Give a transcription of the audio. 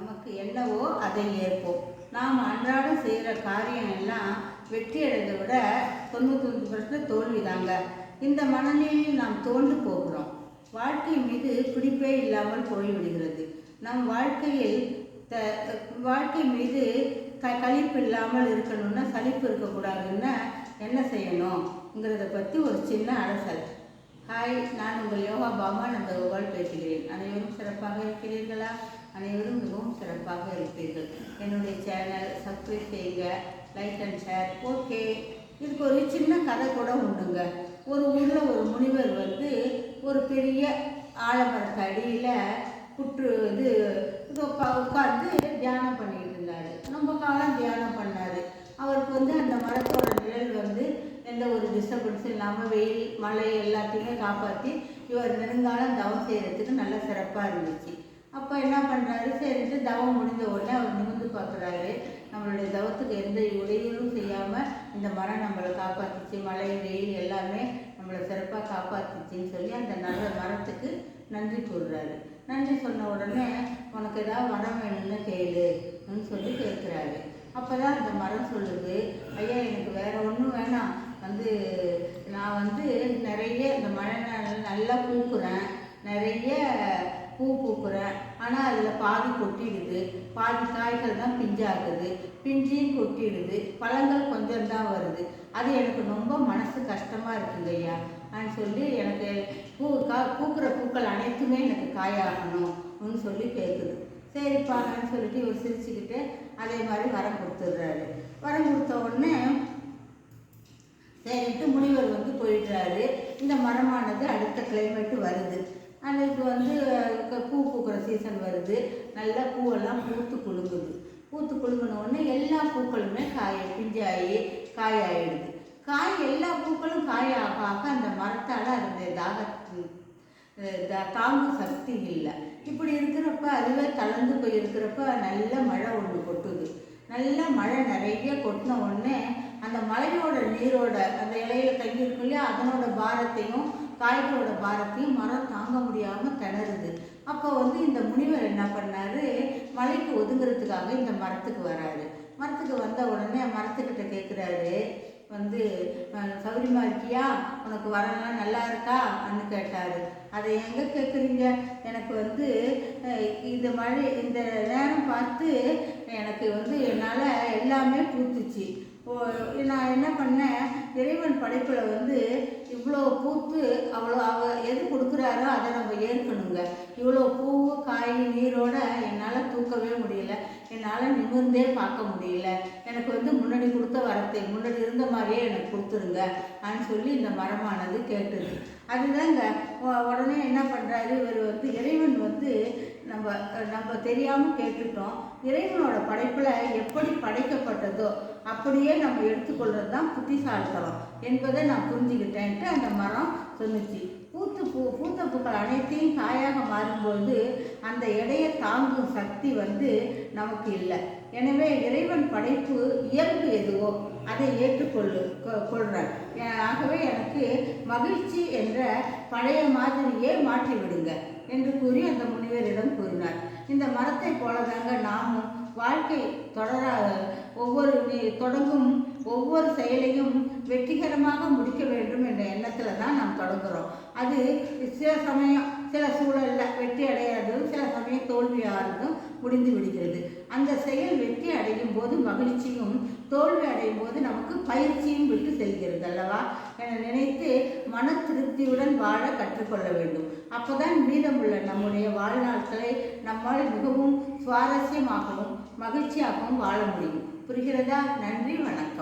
நமக்கு என்னவோ அதை ஏற்போம். நாம் அன்றாடம் செய்கிற காரியம் எல்லாம் வெற்றி அடைந்த விட தொண்ணூத்தொன்று பர்சன்ட் தோல்வி தாங்க இந்த மனநிலையில் நாம் தோண்டு போகிறோம். வாழ்க்கை மீது பிடிப்பே இல்லாமல் போய்விடுகிறது. நம் வாழ்க்கையில் த வாழ்க்கை மீது க கழிப்பு இல்லாமல் இருக்கணும்னா சலிப்பு இருக்கக்கூடாதுன்னா என்ன செய்யணுங்கிறத பற்றி ஒரு சின்ன அரசல் ஹாய் நான் உங்கள் யோகா பாமா நம்ம கோபால் பேசுகிறேன். அனைவரும் சிறப்பாக இருக்கிறீர்களா? அனைவரும் மிகவும் சிறப்பாக இருப்பீர்கள். என்னுடைய சேனல் சப்ஸ்கிரைப் செய்யுங்க லைக் அண்ட் ஷேர் ஓகே இதுக்கு ஒரு சின்ன கதை கூட உண்டுங்க. ஒரு ஊரில் ஒரு முனிவர் வந்து ஒரு பெரிய ஆலமரத்து அடியில் புற்று இது இது உட்கா- உட்கார்ந்து தியானம் பண்ணிட்டு இருந்தார். ரொம்ப காலம் தியானம் பண்ணார். அவருக்கு வந்து அந்த மரத்தோட நிழல் வந்து எந்த ஒரு டிஸ்டர்பன்ஸும் இல்லாமல் வெயில் மழை எல்லாத்தையுமே காப்பாற்றி இவர் நெடுங்காலம் தவம் செய்கிறதுக்கு நல்ல சிறப்பாக இருந்துச்சு. அப்போ என்ன பண்ணுறாரு சரிட்டு தவம் முடிந்த உடனே அவர் நிமிர்ந்து பார்க்குறாரு. நம்மளுடைய தவத்துக்கு எந்த இடையூறும் செய்யாமல் இந்த மரம் நம்மளை காப்பாற்றிச்சு மழை வெயில் எல்லாமே நம்மளை சிறப்பாக காப்பாற்றிச்சின்னு சொல்லி அந்த நல்ல மரத்துக்கு நன்றி கூறுறாரு நன்றி சொன்ன உடனே உனக்கு ஏதாவது வரம் வேணும்னு கேளுன்னு சொல்லி கேட்குறாரு. அப்போ தான் அந்த மரம் சொல்லுது ஐயா எனக்கு வேற ஒன்றும் வேணாம். வந்து நான் வந்து நிறைய இந்த மழை நல்லா பூக்குறேன். நிறைய பூ பூக்குறேன் ஆனால் அதில் பாதி கொட்டிடுது. பாதி காய்கள் தான் பிஞ்சாகுது. பிஞ்சியும் கொட்டிடுது. பழங்கள் கொஞ்சம் தான் வருது. அது எனக்கு ரொம்ப மனசு கஷ்டமாக இருக்குங்க ஐயா. அப்படின்னு சொல்லி எனக்கு பூ கா பூக்கிற பூக்கள் அனைத்துமே எனக்கு காயாகணும்னு சொல்லி கேட்குது சரிப்பாங்கன்னு சொல்லிட்டு இவர் சிரிச்சுக்கிட்டு அதே மாதிரி வரம் கொடுத்துட்றாரு. வரம் கொடுத்த உடனே சரின்ட்டு முனிவர் வந்து போயிடுறாரு. இந்த மரமானது அடுத்த கிளைமேட்டு வருது. அதுக்கு வந்து பூ பூக்கிற சீசன் வருது. நல்லா பூவெல்லாம் பூத்து குலுங்குது. பூத்து குலுங்கின உடனே எல்லா பூக்களுமே காய பிஞ்சாயி காயாயிடுது. காய் எல்லா பூக்களும் காயாக ஆக அந்த மரத்தால் அந்த தாகத்து த- தாங்கும் சக்தி இல்லை. இப்படி இருக்கிறப்ப அதுவே தளர்ந்து போய் இருக்கிறப்ப நல்ல மழை ஒன்று கொட்டுது. நல்ல மழை நிறைய கொட்டின உடனே அந்த மழையோட நீரோட அந்த இலையில தங்கி இருக்கும் இல்லையா அதனோட பாரத்தையும் காய்களோட பாரத்தையும் மரம் தாங்க முடியாமல் திணறுது அப்போ வந்து இந்த முனிவர் என்ன பண்ணாரு? மலைக்கு ஒதுங்குறதுக்காக இந்த மரத்துக்கு வராரு. மரத்துக்கு வந்த உடனே மரத்துக்கிட்ட கேட்குறாரு வந்து சௌரியமாக சௌரியமா இருக்கியா? உனக்கு வரலாம் நல்லா இருக்கா? அன்னு கேட்டார். அதை எங்கே கேட்குறீங்க எனக்கு வந்து இந்த மழை இந்த நேரம் பார்த்து எனக்கு வந்து என்னால் எல்லாமே பூத்துச்சு. நான் என்ன பண்ணேன்? இறைவன் படைப்பில் வந்து இவ்வளோ பூத்து அவ்வளோ அவ எது கொடுக்குறாரோ அதை நம்ம ஏற்கணுங்க. இவ்வளோ பூ காய் நீரோட என்னால் தூக்கவே முடியல. என்னால் நிமிர்ந்தே பார்க்க முடியல. எனக்கு வந்து முன்னாடி கொடுத்த வரத்தை முன்னாடி இருந்த மாதிரியே எனக்கு கொடுத்துருங்க அப்படின்னு சொல்லி இந்த மரமானது கேட்டுது. அதுதாங்க உடனே என்ன பண்ணுறாரு இவர் வந்து இறைவன் வந்து நம்ம நம்ம தெரியாமல் கேட்டுட்டோம் இறைவனோட படைப்பில் எப்படி படைக்கப்பட்டதோ அப்படியே நம்ம எடுத்துக்கொள்வது தான் புத்திசாலித்தனம் என்பதை நான் புரிஞ்சுக்கிட்டேன்ட்டு அந்த மரம் சொன்னிச்சு. பூத்து பூ பூத்த பூக்கள் அனைத்தையும் காயாக மாறும்பொழுது அந்த எடையை தாங்கும் சக்தி வந்து நமக்கு இல்லை. எனவே இறைவன் படைப்பு இயல்பு எதுவோ அதை ஏற்றுக்கொள்ளு கொ- ஆகவே எனக்கு மகிழ்ச்சி என்ற பழைய மாதிரியே மாற்றிவிடுங்க என்று கூறி அந்த முனிவரிடம் கூறினார். இந்த மரத்தை போலதாங்க நாமும் வாழ்க்கை தொடர ஒவ்வொரு தொடங்கும் ஒவ்வொரு செயலையும் வெற்றிகரமாக முடிக்க வேண்டும் என்ற எண்ணத்தில் தான் நாம் தொடங்குகிறோம் அது சில சமயம் சில சூழலில் வெற்றி அடையாததும் சில சமயம் தோல்வியாகிறதும் முடிந்து விடுகிறது. அந்த செயல் வெற்றி அடையும் போது மகிழ்ச்சியும் தோல்வி அடையும் போது நமக்கு பயிற்சியும் விட்டு செல்கிறது அல்லவா? என நினைத்து மன திருப்தியுடன் வாழ கற்றுக்கொள்ள வேண்டும். அப்போதான் மீதமுள்ள நம்முடைய வாழ்நாட்களை நம்மால் மிகவும் சுவாரஸ்யமாகவும் மகிழ்ச்சியாகவும் வாழ முடியும். புரிகிறதா? நன்றி வணக்கம்.